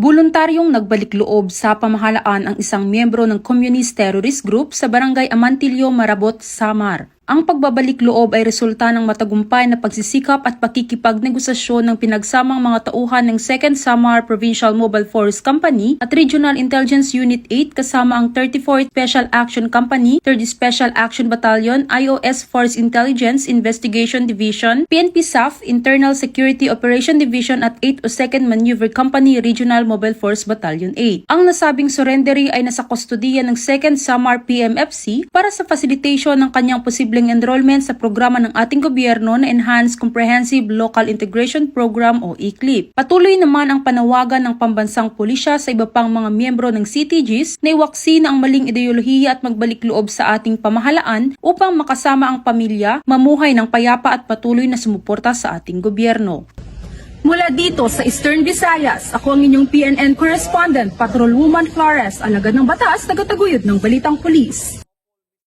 Voluntaryong nagbalik loob sa pamahalaan ang isang miyembro ng Communist Terrorist Group sa Barangay Amantillo, Marabot, Samar. Ang pagbabalik loob ay resulta ng matagumpay na pagsisikap at pakikipagnegosasyon ng pinagsamang mga tauhan ng 2nd Samar Provincial Mobile Force Company at Regional Intelligence Unit 8 kasama ang 34th Special Action Company, 3rd Special Action Battalion, IOS Force Intelligence Investigation Division, PNP SAF, Internal Security Operation Division at 8th o 2nd Maneuver Company Regional Mobile Force Battalion 8. Ang nasabing surrendery ay nasa kustodiya ng 2nd Samar PMFC para sa facilitation ng kanyang posibleng enrollment sa programa ng ating gobyerno na Enhanced Comprehensive Local Integration Program o ECLIP. Patuloy naman ang panawagan ng pambansang pulisya sa iba pang mga miyembro ng CTGs na iwaksi na ang maling ideolohiya at magbalik loob sa ating pamahalaan upang makasama ang pamilya, mamuhay ng payapa at patuloy na sumuporta sa ating gobyerno. Mula dito sa Eastern Visayas, ako ang inyong PNN correspondent, Patrolwoman Flores, alagad ng batas, tagataguyod ng Balitang Pulis.